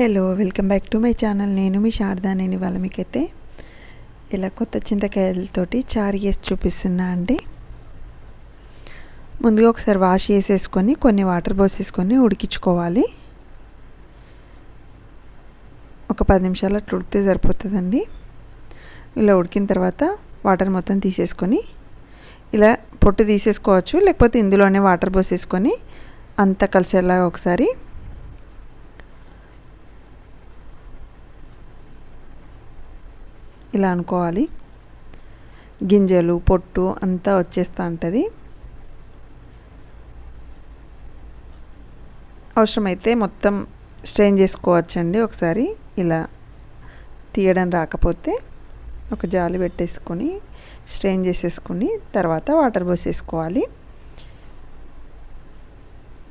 Hello welcome back to my channel నేను మీ శారదా నేను ఇవాళ మీకైతే ఇలా కొత్త చింతకాయలతోటి చారు చేసి చూపిస్తున్నా అండి. ముందుగా ఒకసారి వాష్ చేసేసుకొని కొన్ని వాటర్ పోసేసుకొని ఉడికించుకోవాలి. ఒక పది నిమిషాలు అట్లా ఉడికితే సరిపోతుందండి. ఇలా ఉడికిన తర్వాత వాటర్ మొత్తం తీసేసుకొని ఇలా పొట్టు తీసేసుకోవచ్చు లేకపోతే ఇందులోనే వాటర్ పోసేసుకొని అంతా కలిసేలా ఒకసారి ఇలా అనుకోవాలి. గింజలు పొట్టు అంతా వచ్చేస్తూ ఉంటుంది. అవసరమైతే మొత్తం స్ట్రెయిన్ చేసుకోవచ్చండి ఒకసారి. ఇలా తీయడం రాకపోతే ఒక జాలి పెట్టేసుకొని స్ట్రెయిన్ చేసేసుకుని తర్వాత వాటర్ పోసేసుకోవాలి.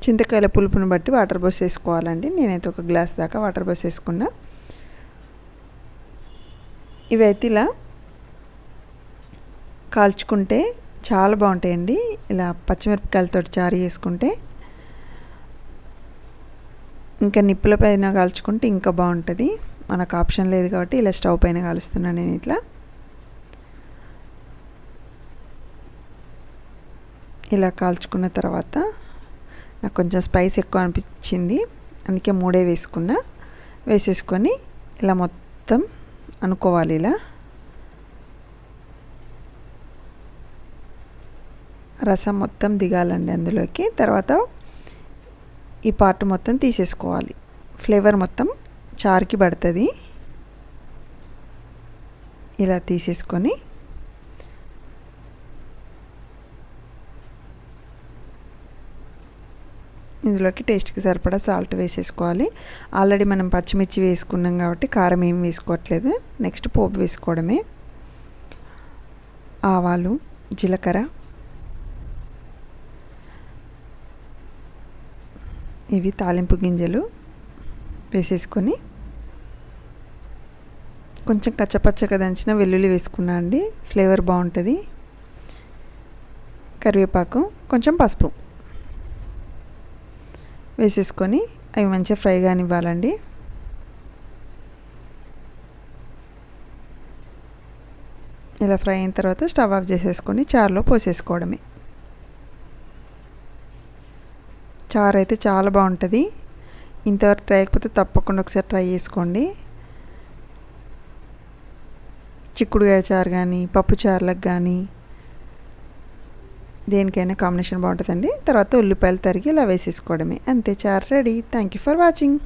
చింతకాయల పులుపుని బట్టి వాటర్ పోసేసుకోవాలండి. నేనైతే ఒక గ్లాస్ దాకా వాటర్ పోసేసుకున్నా. ఇవైతే ఇలా కాల్చుకుంటే చాలా బాగుంటాయండి. ఇలా పచ్చిమిరపకాయలతో చారు చేసుకుంటే ఇంకా నిప్పుల పైన కాల్చుకుంటే ఇంకా బాగుంటుంది. మనకు ఆప్షన్ లేదు కాబట్టి ఇలా స్టవ్ పైన కాలుస్తున్నాను నేను ఇట్లా. ఇలా కాల్చుకున్న తర్వాత నాకు కొంచెం స్పైస్ ఎక్కువ అనిపించింది. అందుకే మూడే వేసుకున్నా. వేసేసుకొని ఇలా మొత్తం అనుకోవాలి ఇలా. రసం మొత్తం దిగాలండి అందులోకి. తర్వాత ఈ పార్ట్ మొత్తం తీసేసుకోవాలి. ఫ్లేవర్ మొత్తం చారుకి పడుతుంది. ఇలా తీసేసుకొని ఇందులోకి టేస్ట్కి సరిపడా సాల్ట్ వేసేసుకోవాలి. ఆల్రెడీ మనం పచ్చిమిర్చి వేసుకున్నాం కాబట్టి కారం ఏం వేసుకోవట్లేదు. నెక్స్ట్ పోపు వేసుకోవడమే. ఆవాలు జీలకర్ర. ఇవి తాలింపు గింజలు వేసేసుకొని కొంచెం కచ్చపచ్చగా దంచిన వెల్లుల్లి వేసుకున్నా అండి. ఫ్లేవర్ బాగుంటుంది. కరివేపాకు కొంచెం పసుపు. వేసేసుకొని అవి మంచిగా ఫ్రై కానివ్వాలండి. ఇలా ఫ్రై అయిన తర్వాత స్టవ్ ఆఫ్ చేసేసుకొని చారులో పోసేసుకోవడమే. చారు అయితే చాలా బాగుంటుంది. ఇంతవరకు ట్రై అయిపోతే తప్పకుండా ఒకసారి ట్రై చేసుకోండి. చిక్కుడుకాయ చారు కానీ పప్పు చారులకు కానీ దేనికైనా కాంబినేషన్ బాగుంటుందండి. తర్వాత ఉల్లిపాయలు తరిగి ఇలా వేసేసుకోవడమే. అంతే చారు ready. Thank you for watching